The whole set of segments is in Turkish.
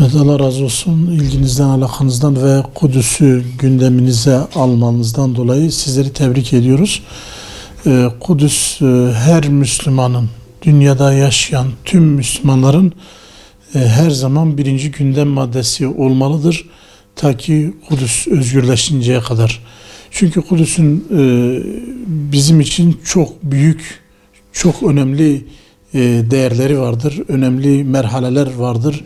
Evet Allah razı olsun ilginizden, alakanızdan ve Kudüs'ü gündeminize almanızdan dolayı sizleri tebrik ediyoruz. Ee, Kudüs e, her Müslümanın, dünyada yaşayan tüm Müslümanların e, her zaman birinci gündem maddesi olmalıdır. Ta ki Kudüs özgürleşinceye kadar. Çünkü Kudüs'ün e, bizim için çok büyük, çok önemli e, değerleri vardır. Önemli merhaleler vardır.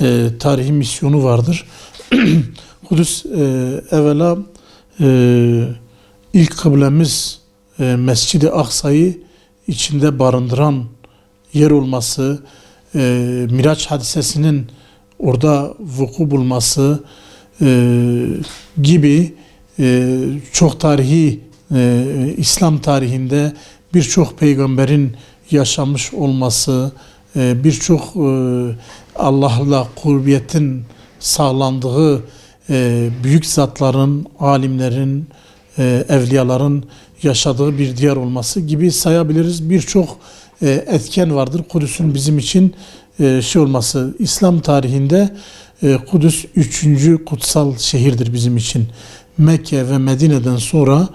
E, tarihi misyonu vardır. Kudüs e, evvela e, ilk kıblemiz e, Mescid-i Aksa'yı içinde barındıran yer olması, e, Miraç hadisesinin orada vuku bulması e, gibi e, çok tarihi e, İslam tarihinde birçok peygamberin yaşamış olması, e, birçok e, Allah'la kurbiyetin sağlandığı e, büyük zatların, alimlerin, evliyaların yaşadığı bir diyar olması gibi sayabiliriz. Birçok etken vardır. Kudüs'ün bizim için şey olması. İslam tarihinde Kudüs üçüncü kutsal şehirdir bizim için. Mekke ve Medine'den sonra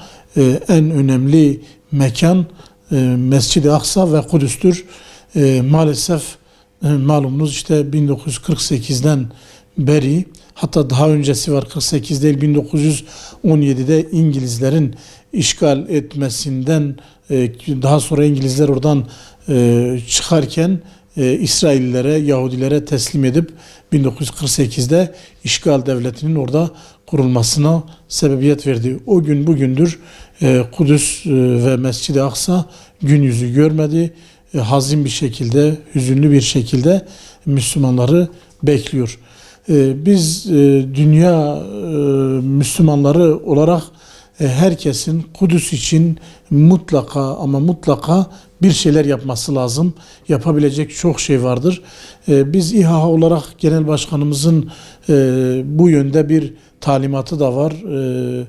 en önemli mekan Mescid-i Aksa ve Kudüs'tür. E, maalesef e, malumunuz işte 1948'den beri hatta daha öncesi var 48 değil 1917'de İngilizlerin işgal etmesinden e, daha sonra İngilizler oradan e, çıkarken e, İsraillilere, Yahudilere teslim edip 1948'de işgal devletinin orada kurulmasına sebebiyet verdi. O gün bugündür e, Kudüs e, ve Mescid-i Aksa gün yüzü görmedi. E, hazin bir şekilde, hüzünlü bir şekilde Müslümanları bekliyor. E, biz e, dünya e, Müslümanları olarak herkesin Kudüs için mutlaka ama mutlaka bir şeyler yapması lazım. Yapabilecek çok şey vardır. E, Biz İHA olarak genel başkanımızın e, bu yönde bir talimatı da var. E,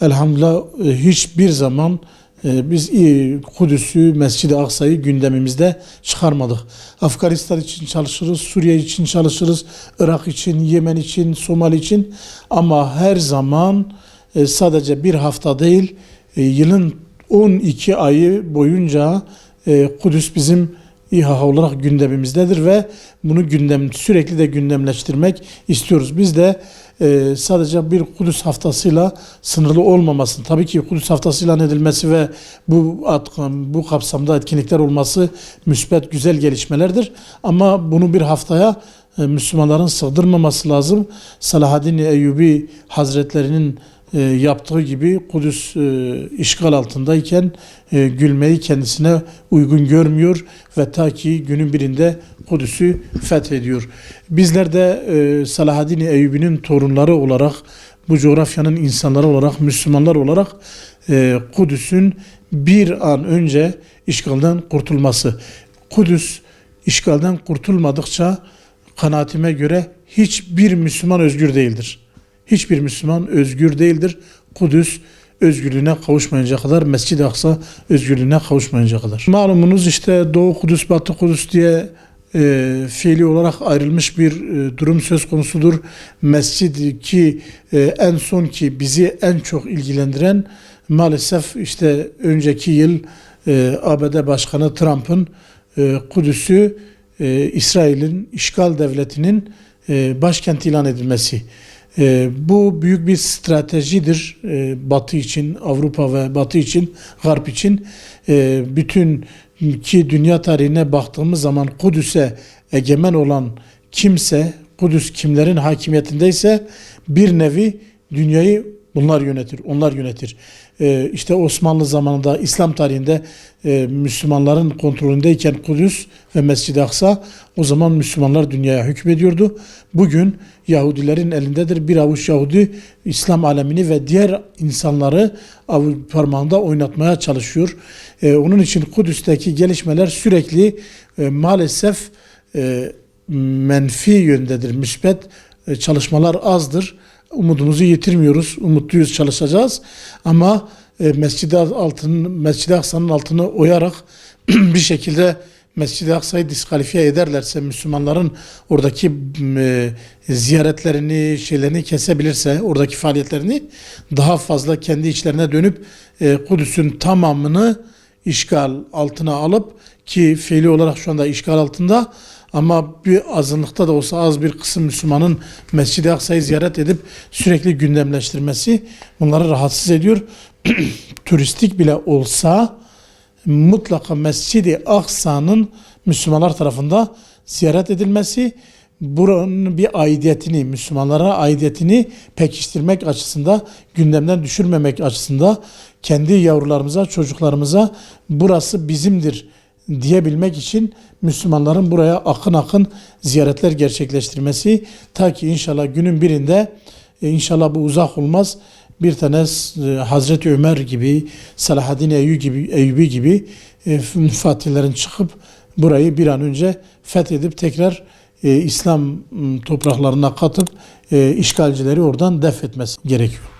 Elhamdülillah e, hiçbir zaman e, biz e, Kudüs'ü, Mescid-i Aksa'yı gündemimizde çıkarmadık. Afganistan için çalışırız, Suriye için çalışırız, Irak için, Yemen için, Somali için ama her zaman e, sadece bir hafta değil, e, yılın 12 ayı boyunca e, Kudüs bizim İHA olarak gündemimizdedir ve bunu gündem sürekli de gündemleştirmek istiyoruz. Biz de e, sadece bir Kudüs haftasıyla sınırlı olmamasını, tabii ki Kudüs haftasıyla edilmesi ve bu bu kapsamda etkinlikler olması müsbet güzel gelişmelerdir. Ama bunu bir haftaya e, Müslümanların sığdırmaması lazım. Salahaddin Eyyubi Hazretlerinin yaptığı gibi Kudüs e, işgal altındayken e, gülmeyi kendisine uygun görmüyor ve ta ki günün birinde Kudüs'ü fethediyor. Bizler de e, Salahaddin Eyyubi'nin torunları olarak bu coğrafyanın insanları olarak Müslümanlar olarak e, Kudüs'ün bir an önce işgalden kurtulması. Kudüs işgalden kurtulmadıkça kanaatime göre hiçbir Müslüman özgür değildir. Hiçbir Müslüman özgür değildir. Kudüs özgürlüğüne kavuşmayınca kadar, Mescid-i Aksa özgürlüğüne kavuşmayınca kadar. Malumunuz işte Doğu Kudüs, Batı Kudüs diye e, fiili olarak ayrılmış bir e, durum söz konusudur. Mescid ki e, en son ki bizi en çok ilgilendiren maalesef işte önceki yıl e, ABD Başkanı Trump'ın e, Kudüs'ü e, İsrail'in işgal devletinin e, başkent ilan edilmesi. E, bu büyük bir stratejidir e, Batı için, Avrupa ve Batı için, Garp için. E, bütün ki dünya tarihine baktığımız zaman Kudüs'e egemen olan kimse, Kudüs kimlerin hakimiyetindeyse bir nevi dünyayı bunlar yönetir, onlar yönetir. Ee, işte Osmanlı zamanında İslam tarihinde e, Müslümanların kontrolündeyken Kudüs ve Mescid-i Aksa o zaman Müslümanlar dünyaya hükmediyordu. Bugün Yahudilerin elindedir. Bir avuç Yahudi İslam alemini ve diğer insanları parmağında oynatmaya çalışıyor. Ee, onun için Kudüs'teki gelişmeler sürekli e, maalesef e, menfi yöndedir. Müsbet e, çalışmalar azdır. Umudumuzu yitirmiyoruz. Umutluyuz, çalışacağız. Ama e, Mescid-i altının, Mescid-i Aksa'nın altını oyarak bir şekilde Mescid-i Aksa'yı diskalifiye ederlerse Müslümanların oradaki e, ziyaretlerini, şeylerini kesebilirse, oradaki faaliyetlerini daha fazla kendi içlerine dönüp e, Kudüs'ün tamamını işgal altına alıp ki fiili olarak şu anda işgal altında ama bir azınlıkta da olsa az bir kısım Müslümanın Mescid-i Aksa'yı ziyaret edip sürekli gündemleştirmesi bunları rahatsız ediyor. Turistik bile olsa mutlaka Mescid-i Aksa'nın Müslümanlar tarafında ziyaret edilmesi buranın bir aidiyetini, Müslümanlara aidiyetini pekiştirmek açısında, gündemden düşürmemek açısında kendi yavrularımıza, çocuklarımıza burası bizimdir diyebilmek için Müslümanların buraya akın akın ziyaretler gerçekleştirmesi ta ki inşallah günün birinde e, inşallah bu uzak olmaz bir tane e, Hazreti Ömer gibi, Salahaddin Eyyubi gibi, Eyyubi gibi e, fatihlerin çıkıp burayı bir an önce fethedip tekrar İslam topraklarına katıp işgalcileri oradan def etmesi gerekiyor.